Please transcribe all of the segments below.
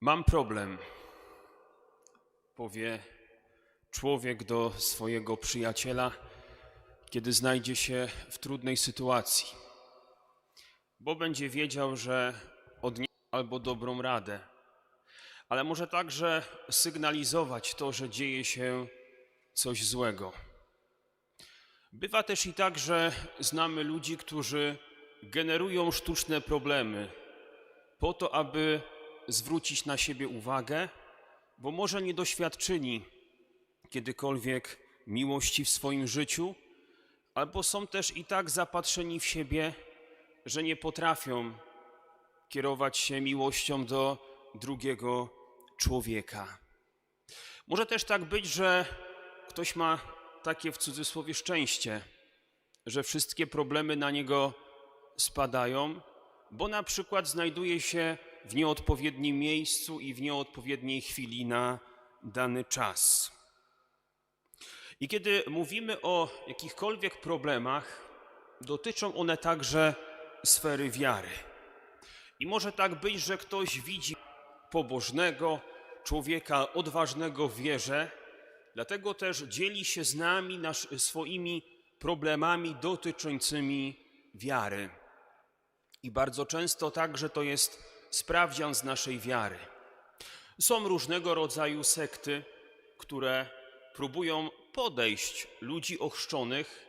Mam problem, powie człowiek do swojego przyjaciela, kiedy znajdzie się w trudnej sytuacji, bo będzie wiedział, że od niej albo dobrą radę, ale może także sygnalizować to, że dzieje się coś złego. Bywa też i tak, że znamy ludzi, którzy generują sztuczne problemy po to, aby zwrócić na siebie uwagę, bo może nie doświadczyli kiedykolwiek miłości w swoim życiu, albo są też i tak zapatrzeni w siebie, że nie potrafią kierować się miłością do drugiego człowieka. Może też tak być, że ktoś ma takie w cudzysłowie szczęście, że wszystkie problemy na niego spadają, bo na przykład znajduje się w nieodpowiednim miejscu i w nieodpowiedniej chwili na dany czas. I kiedy mówimy o jakichkolwiek problemach, dotyczą one także sfery wiary. I może tak być, że ktoś widzi pobożnego człowieka, odważnego w wierze, dlatego też dzieli się z nami nasz, swoimi problemami dotyczącymi wiary. I bardzo często także to jest sprawdzian z naszej wiary. Są różnego rodzaju sekty, które próbują podejść ludzi ochrzczonych,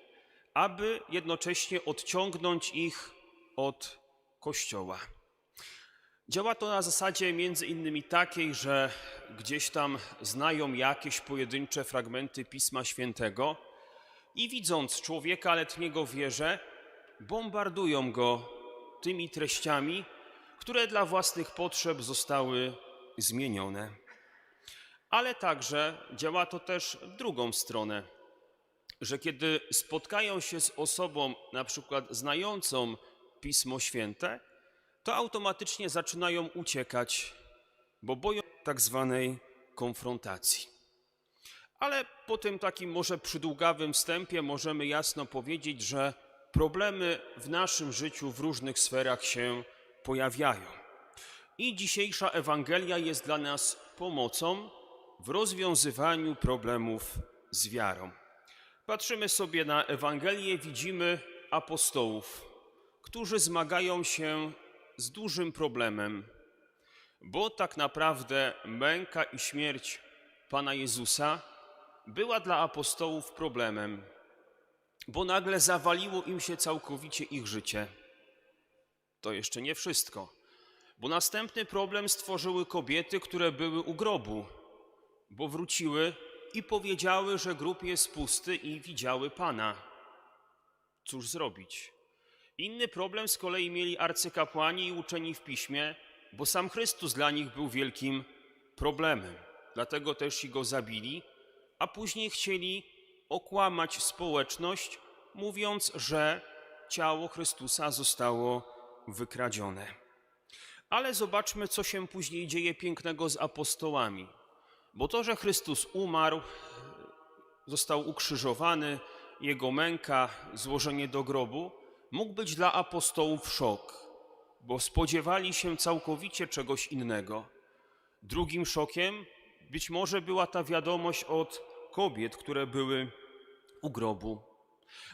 aby jednocześnie odciągnąć ich od Kościoła. Działa to na zasadzie między innymi takiej, że gdzieś tam znają jakieś pojedyncze fragmenty Pisma Świętego i widząc człowieka letniego w wierze, bombardują go tymi treściami, które dla własnych potrzeb zostały zmienione. Ale także działa to też w drugą stronę, że kiedy spotkają się z osobą na przykład znającą Pismo Święte, to automatycznie zaczynają uciekać, bo boją tak zwanej konfrontacji. Ale po tym takim może przydługawym wstępie możemy jasno powiedzieć, że problemy w naszym życiu w różnych sferach się pojawiają. I dzisiejsza Ewangelia jest dla nas pomocą w rozwiązywaniu problemów z wiarą. Patrzymy sobie na Ewangelię, widzimy apostołów, którzy zmagają się z dużym problemem, bo tak naprawdę męka i śmierć Pana Jezusa była dla apostołów problemem, bo nagle zawaliło im się całkowicie ich życie. To jeszcze nie wszystko, bo następny problem stworzyły kobiety, które były u grobu, bo wróciły i powiedziały, że grób jest pusty i widziały Pana. Cóż zrobić? Inny problem z kolei mieli arcykapłani i uczeni w piśmie, bo sam Chrystus dla nich był wielkim problemem. Dlatego też i go zabili, a później chcieli okłamać społeczność, mówiąc, że ciało Chrystusa zostało wykradzione. Ale zobaczmy, co się później dzieje pięknego z apostołami. Bo to, że Chrystus umarł, został ukrzyżowany, jego męka, złożenie do grobu, mógł być dla apostołów szok, bo spodziewali się całkowicie czegoś innego. Drugim szokiem być może była ta wiadomość od kobiet, które były u grobu.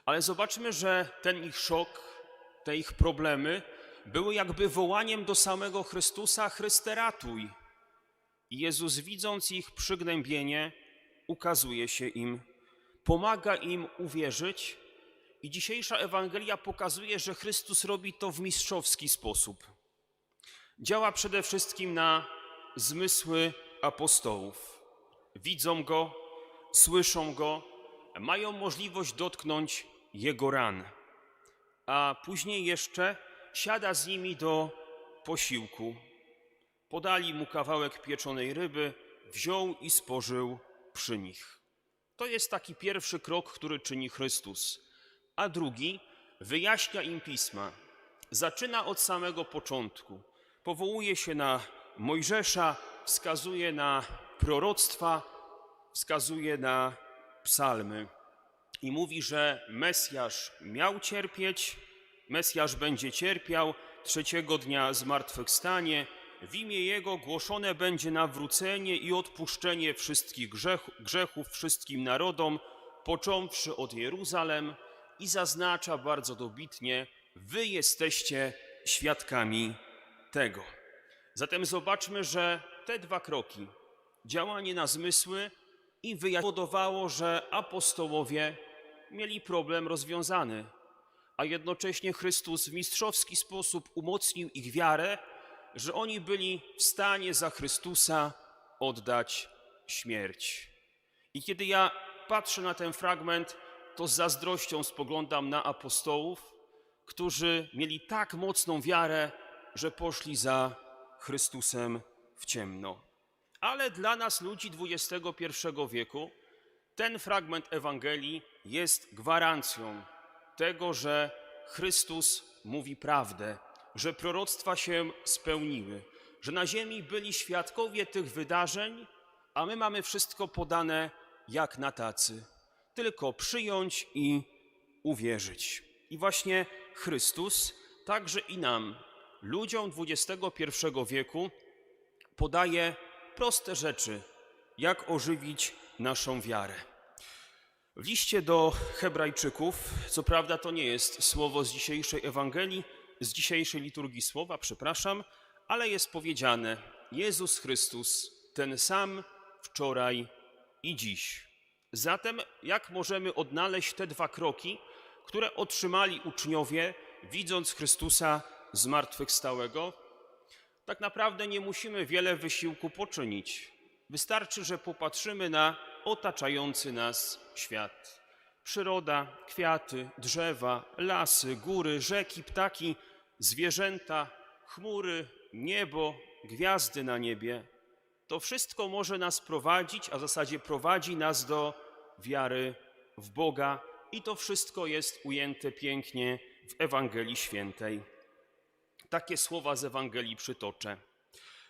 Ale zobaczmy, że ten ich szok, te ich problemy były jakby wołaniem do samego Chrystusa: Chryste, ratuj. I Jezus, widząc ich przygnębienie, ukazuje się im, pomaga im uwierzyć. I dzisiejsza Ewangelia pokazuje, że Chrystus robi to w mistrzowski sposób. Działa przede wszystkim na zmysły apostołów. Widzą go, słyszą go, mają możliwość dotknąć jego ran, a później jeszcze siada z nimi do posiłku. Podali mu kawałek pieczonej ryby, wziął i spożył przy nich. To jest taki pierwszy krok, który czyni Chrystus. A drugi wyjaśnia im pisma. Zaczyna od samego początku. Powołuje się na Mojżesza, wskazuje na proroctwa, wskazuje na psalmy i mówi, że Mesjasz miał cierpieć, Mesjasz będzie cierpiał, trzeciego dnia zmartwychwstanie, w imię Jego głoszone będzie nawrócenie i odpuszczenie wszystkich grzech, grzechów wszystkim narodom, począwszy od Jeruzalem i zaznacza bardzo dobitnie, wy jesteście świadkami tego. Zatem zobaczmy, że te dwa kroki, działanie na zmysły i wyjaśnienie powodowało, że apostołowie mieli problem rozwiązany, a jednocześnie Chrystus w mistrzowski sposób umocnił ich wiarę, że oni byli w stanie za Chrystusa oddać śmierć. I kiedy ja patrzę na ten fragment, to z zazdrością spoglądam na apostołów, którzy mieli tak mocną wiarę, że poszli za Chrystusem w ciemno. Ale dla nas, ludzi XXI wieku, ten fragment Ewangelii jest gwarancją tego, że Chrystus mówi prawdę, że proroctwa się spełniły, że na ziemi byli świadkowie tych wydarzeń, a my mamy wszystko podane jak na tacy. Tylko przyjąć i uwierzyć. I właśnie Chrystus także i nam, ludziom XXI wieku, podaje proste rzeczy, jak ożywić naszą wiarę. W liście do Hebrajczyków, co prawda to nie jest słowo z dzisiejszej Ewangelii, z dzisiejszej liturgii słowa, przepraszam, ale jest powiedziane: Jezus Chrystus, ten sam wczoraj i dziś. Zatem, jak możemy odnaleźć te dwa kroki, które otrzymali uczniowie, widząc Chrystusa zmartwychwstałego? Tak naprawdę nie musimy wiele wysiłku poczynić. Wystarczy, że popatrzymy na otaczający nas świat. Przyroda, kwiaty, drzewa, lasy, góry, rzeki, ptaki, zwierzęta, chmury, niebo, gwiazdy na niebie. To wszystko może nas prowadzić, a w zasadzie prowadzi nas do wiary w Boga, i to wszystko jest ujęte pięknie w Ewangelii Świętej. Takie słowa z Ewangelii przytoczę.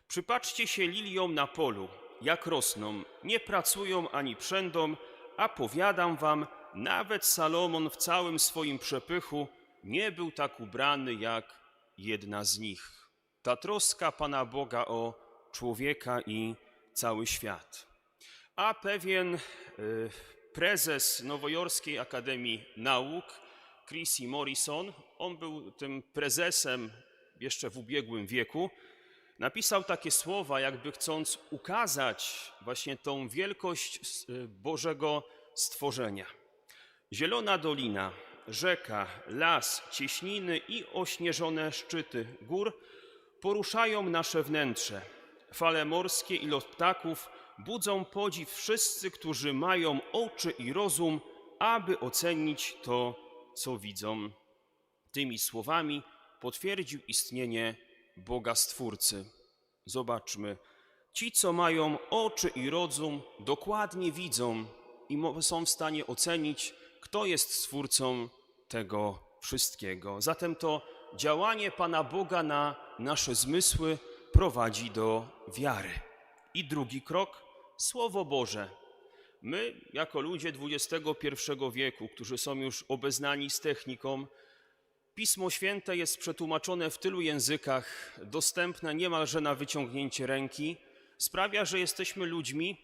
Przypatrzcie się liliom na polu, jak rosną, nie pracują ani przędą, a powiadam wam, nawet Salomon w całym swoim przepychu nie był tak ubrany jak jedna z nich. Ta troska Pana Boga o człowieka i cały świat. A pewien y, prezes Nowojorskiej Akademii Nauk, Chrissy Morrison, on był tym prezesem jeszcze w ubiegłym wieku, napisał takie słowa, jakby chcąc ukazać właśnie tą wielkość y, Bożego stworzenia. Zielona dolina, rzeka, las, cieśniny i ośnieżone szczyty gór poruszają nasze wnętrze. Fale morskie i lot ptaków budzą podziw wszyscy, którzy mają oczy i rozum, aby ocenić to, co widzą. Tymi słowami potwierdził istnienie Boga Stwórcy. Zobaczmy. Ci, co mają oczy i rozum, dokładnie widzą i są w stanie ocenić, kto jest Stwórcą tego wszystkiego. Zatem to działanie Pana Boga na nasze zmysły prowadzi do wiary. I drugi krok Słowo Boże. My, jako ludzie XXI wieku, którzy są już obeznani z techniką, Pismo Święte jest przetłumaczone w tylu językach, dostępne niemalże na wyciągnięcie ręki, sprawia, że jesteśmy ludźmi,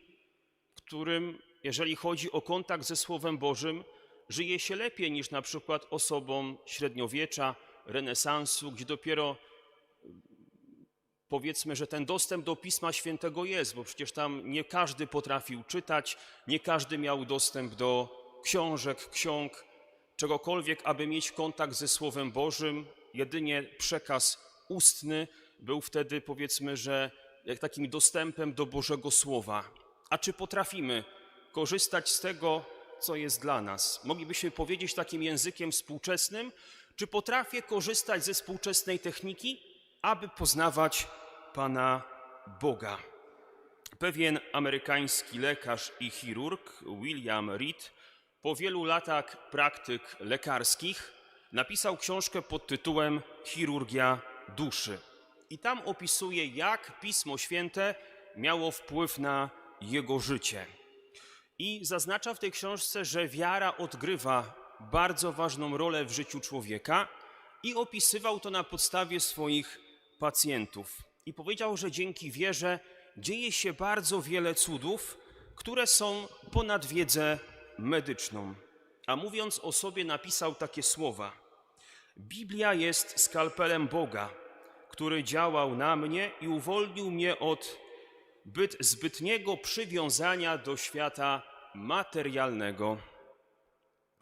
którym, jeżeli chodzi o kontakt ze Słowem Bożym, żyje się lepiej niż na przykład osobom średniowiecza, renesansu, gdzie dopiero powiedzmy, że ten dostęp do Pisma Świętego jest, bo przecież tam nie każdy potrafił czytać, nie każdy miał dostęp do książek, ksiąg, czegokolwiek, aby mieć kontakt ze Słowem Bożym. Jedynie przekaz ustny był wtedy, powiedzmy, że takim dostępem do Bożego Słowa. A czy potrafimy korzystać z tego, co jest dla nas? Moglibyśmy powiedzieć takim językiem współczesnym, czy potrafię korzystać ze współczesnej techniki, aby poznawać Pana Boga. Pewien amerykański lekarz i chirurg William Reed po wielu latach praktyk lekarskich napisał książkę pod tytułem Chirurgia duszy. I tam opisuje, jak Pismo Święte miało wpływ na jego życie. I zaznacza w tej książce, że wiara odgrywa bardzo ważną rolę w życiu człowieka i opisywał to na podstawie swoich pacjentów. i powiedział, że dzięki wierze dzieje się bardzo wiele cudów, które są ponad wiedzę medyczną. A mówiąc o sobie, napisał takie słowa: Biblia jest skalpelem Boga, który działał na mnie i uwolnił mnie od byt zbytniego przywiązania do świata materialnego.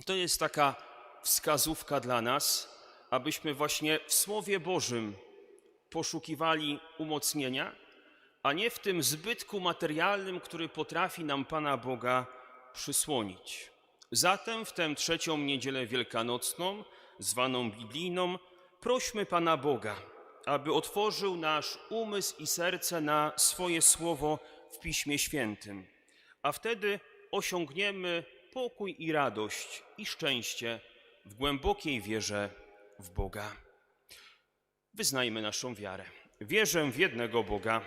To jest taka wskazówka dla nas, abyśmy właśnie w Słowie Bożym poszukiwali umocnienia, a nie w tym zbytku materialnym, który potrafi nam Pana Boga przysłonić. Zatem w tę trzecią niedzielę wielkanocną, zwaną biblijną, prośmy Pana Boga, aby otworzył nasz umysł i serce na swoje słowo w Piśmie Świętym, a wtedy osiągniemy pokój i radość i szczęście w głębokiej wierze w Boga. Wyznajmy naszą wiarę. Wierzę w jednego Boga,